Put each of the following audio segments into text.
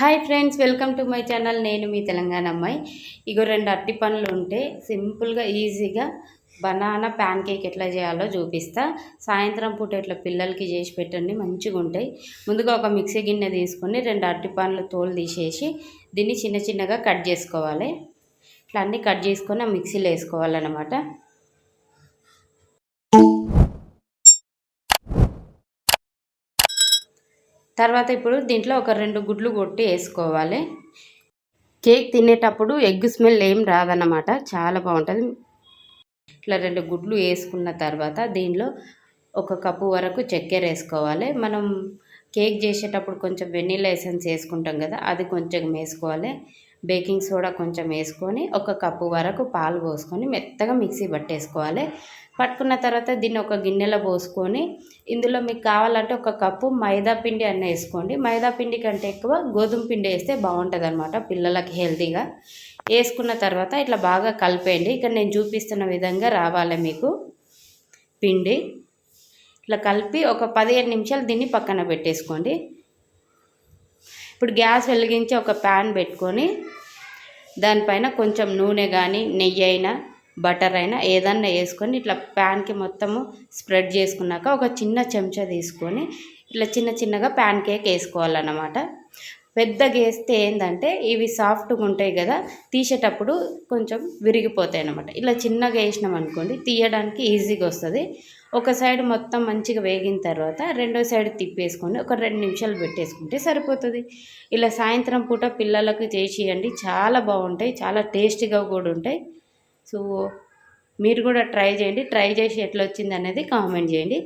Hi friends welcome to my channel. నేను మీ తెలంగాణ అమ్మాయి. ఇగో రెండు అట్టి పనులు ఉంటే సింపుల్గా ఈజీగా బనానా ప్యాన్ కేక్ ఎట్లా చేయాలో చూపిస్తా. సాయంత్రం పూట ఇట్లా పిల్లలకి చేసి పెట్టండి మంచిగా ఉంటాయి. ముందుగా ఒక మిక్సీ గిన్నె తీసుకొని రెండు అట్టి పనులు తోలు తీసేసి దీన్ని చిన్న చిన్నగా కట్ చేసుకోవాలి. ఇట్లా అన్నీ కట్ చేసుకొని ఆ మిక్సీలో వేసుకోవాలన్నమాట. తర్వాత ఇప్పుడు దీంట్లో ఒక రెండు గుడ్లు కొట్టి వేసుకోవాలి. కేక్ తినేటప్పుడు ఎగ్ స్మెల్ ఏం రాదన్నమాట. చాలా బాగుంటుంది. ఇట్లా రెండు గుడ్లు వేసుకున్న తర్వాత దీనిలో ఒక కప్పు వరకు చక్కెర వేసుకోవాలి. మనం కేక్ చేసేటప్పుడు కొంచెం వెనీలా ఎసెన్స్ వేసుకుంటాం కదా అది కొంచెం వేసుకోవాలి. బేకింగ్ సోడా కొంచెం వేసుకొని ఒక కప్పు వరకు పాలు పోసుకొని మెత్తగా మిక్సీ పట్టేసుకోవాలి. పట్టుకున్న తర్వాత దీన్ని ఒక గిన్నెలో పోసుకొని ఇందులో మీకు కావాలంటే ఒక కప్పు మైదా పిండి అన్న వేసుకోండి. మైదా పిండి కంటే ఎక్కువ గోధుమ పిండి వేస్తే బాగుంటుంది అనమాట పిల్లలకి హెల్తీగా. వేసుకున్న తర్వాత ఇట్లా బాగా కలిపేయండి. ఇక్కడ నేను చూపిస్తున్న విధంగా రావాలి మీకు పిండి. ఇట్లా కలిపి ఒక పదిహేను నిమిషాలు దీన్ని పక్కన పెట్టేసుకోండి. ఇప్పుడు గ్యాస్ వెలిగించి ఒక ప్యాన్ పెట్టుకొని దానిపైన కొంచెం నూనె కానీ నెయ్యి అయినా బటర్ అయినా ఏదన్నా వేసుకొని ఇట్లా ప్యాన్కి మొత్తము స్ప్రెడ్ చేసుకున్నాక ఒక చిన్న చెంచా తీసుకొని ఇట్లా చిన్న చిన్నగా ప్యాన్ కేక్ వేసుకోవాలన్నమాట. పెద్దగా వేస్తే ఏంటంటే ఇవి సాఫ్ట్గా ఉంటాయి కదా తీసేటప్పుడు కొంచెం విరిగిపోతాయి అన్నమాట ఇలా చిన్నగా వేసినాం అనుకోండి తీయడానికి ఈజీగా వస్తుంది ఒక సైడ్ మొత్తం మంచిగా వేగిన తర్వాత రెండో సైడ్ తిప్పేసుకొని ఒక రెండు నిమిషాలు పెట్టేసుకుంటే సరిపోతుంది. ఇలా సాయంత్రం పూట పిల్లలకు చేసియండి చాలా బాగుంటాయి చాలా టేస్టీగా కూడా ఉంటాయి సో మీరు కూడా ట్రై చేయండి ట్రై చేసి ఎట్లా వచ్చింది అనేది కామెంట్ చేయండి.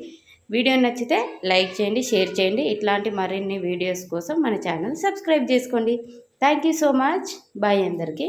వీడియో నచ్చితే లైక్ చేయండి షేర్ చేయండి. ఇట్లాంటి మరిన్ని వీడియోస్ కోసం మన ఛానల్ సబ్స్క్రైబ్ చేసుకోండి. Thank you so much. Bye అందరికీ.